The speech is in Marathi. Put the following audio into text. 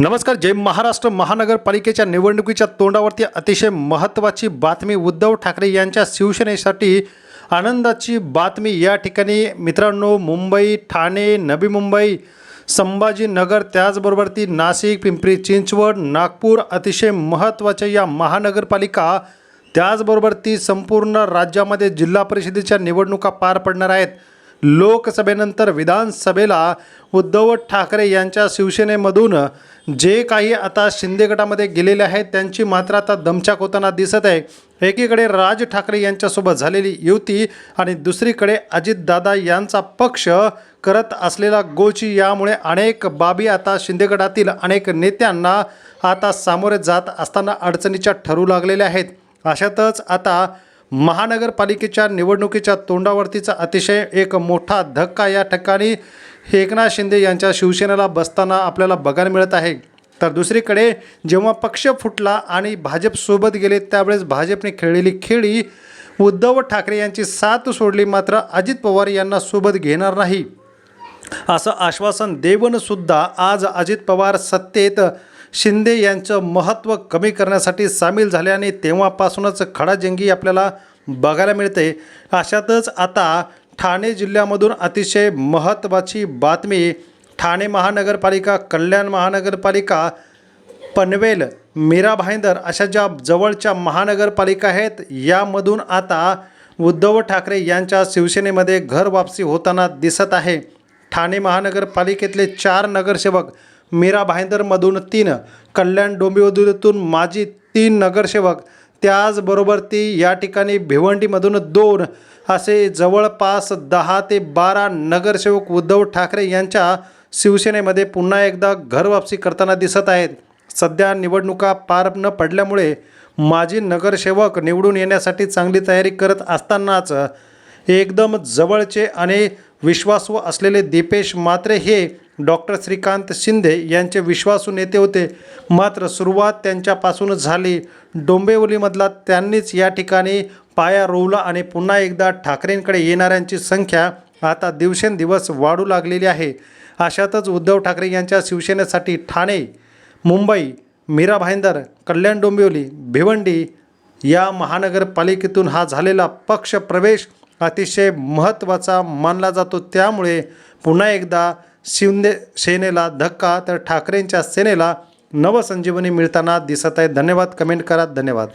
नमस्कार जय महाराष्ट्र महानगरपालिकेच्या निवडणुकीच्या तोंडावरती अतिशय महत्त्वाची बातमी उद्धव ठाकरे यांच्या शिवसेनेसाठी आनंदाची बातमी या ठिकाणी. मित्रांनो मुंबई ठाणे नवी मुंबई संभाजीनगर त्याचबरोबर ती नाशिक पिंपरी चिंचवड नागपूर अतिशय महत्त्वाच्या या महानगरपालिका त्याचबरोबर ती संपूर्ण राज्यामध्ये जिल्हा परिषदेच्या निवडणुका पार पडणार आहेत. लोकसभेनंतर विधानसभेला उद्धव ठाकरे यांच्या शिवसेनेमधून जे काही आता शिंदे गटामध्ये गेलेले आहेत त्यांची मात्र आता दमछाक होताना दिसत आहे. एकीकडे राज ठाकरे यांच्यासोबत झालेली युती आणि दुसरीकडे अजितदादा यांचा पक्ष करत असलेला गोची यामुळे अनेक बाबी आता शिंदे गटातील अनेक नेत्यांना आता सामोरे जात असताना अडचणीच्या ठरू लागलेल्या आहेत. अशातच आता महानगरपालिकेच्या निवडणुकीच्या तोंडावरतीचा अतिशय एक मोठा धक्का या ठिकाणी एकनाथ शिंदे यांच्या शिवसेनेला बसताना आपल्याला बघायला मिळत आहे. तर दुसरीकडे जेव्हा पक्ष फुटला आणि भाजपसोबत गेले त्यावेळेस भाजपने खेळलेली खेळी उद्धव ठाकरे यांची साथ सोडली मात्र अजित पवार यांना सोबत घेणार नाही. असं आश्वासन देवनसुद्धा आज अजित पवार सत्तेत शिंदे यांचं महत्त्व कमी करण्यासाठी सामील झाले आणि तेव्हापासूनच खडाजंगी आपल्याला बघायला मिळते. अशातच आता ठाणे जिल्ह्यामधून अतिशय महत्त्वाची बातमी ठाणे महानगरपालिका कल्याण महानगरपालिका पनवेल मीरा भाईंदर अशा ज्या जवळच्या महानगरपालिका आहेत यामधून आता उद्धव ठाकरे यांच्या शिवसेनेमध्ये घर वापसी होताना दिसत आहे. ठाणे महानगरपालिकेतले चार नगरसेवक मीरा भाईंदरमधून तीन कल्याण डोंबिवलीतून माजी तीन नगरसेवक त्याचबरोबर ती या ठिकाणी भिवंडीमधून दोन असे जवळपास दहा ते बारा नगरसेवक उद्धव ठाकरे यांच्या शिवसेनेमध्ये पुन्हा एकदा घर वापसी करताना दिसत आहेत. सध्या निवडणुका पार न पडल्यामुळे माजी नगरसेवक निवडून येण्यासाठी चांगली तयारी करत असतानाच एकदम जवळचे आणि विश्वासू असलेले दीपेश मात्रे हे डॉक्टर श्रीकांत शिंदे यांचे विश्वासू नेते होते. मात्र सुरुवात त्यांच्यापासूनच झाली. डोंबिवलीमधला त्यांनीच या ठिकाणी पाया रोवला आणि पुन्हा एकदा ठाकरेंकडे येणाऱ्यांची संख्या आता दिवसेंदिवस वाढू लागलेली आहे. अशातच उद्धव ठाकरे यांच्या शिवसेनेसाठी ठाणे मुंबई मीरा भाईंदर कल्याण डोंबिवली भिवंडी या महानगरपालिकेतून हा झालेला पक्ष प्रवेश अतिशय महत्त्वाचा मानला जातो. त्यामुळे पुन्हा एकदा शिंदे सेनेला धक्का तर ठाकरेंच्या सेनेला नवसंजीवनी मिळताना दिसत आहे. धन्यवाद. कमेंट करा. धन्यवाद.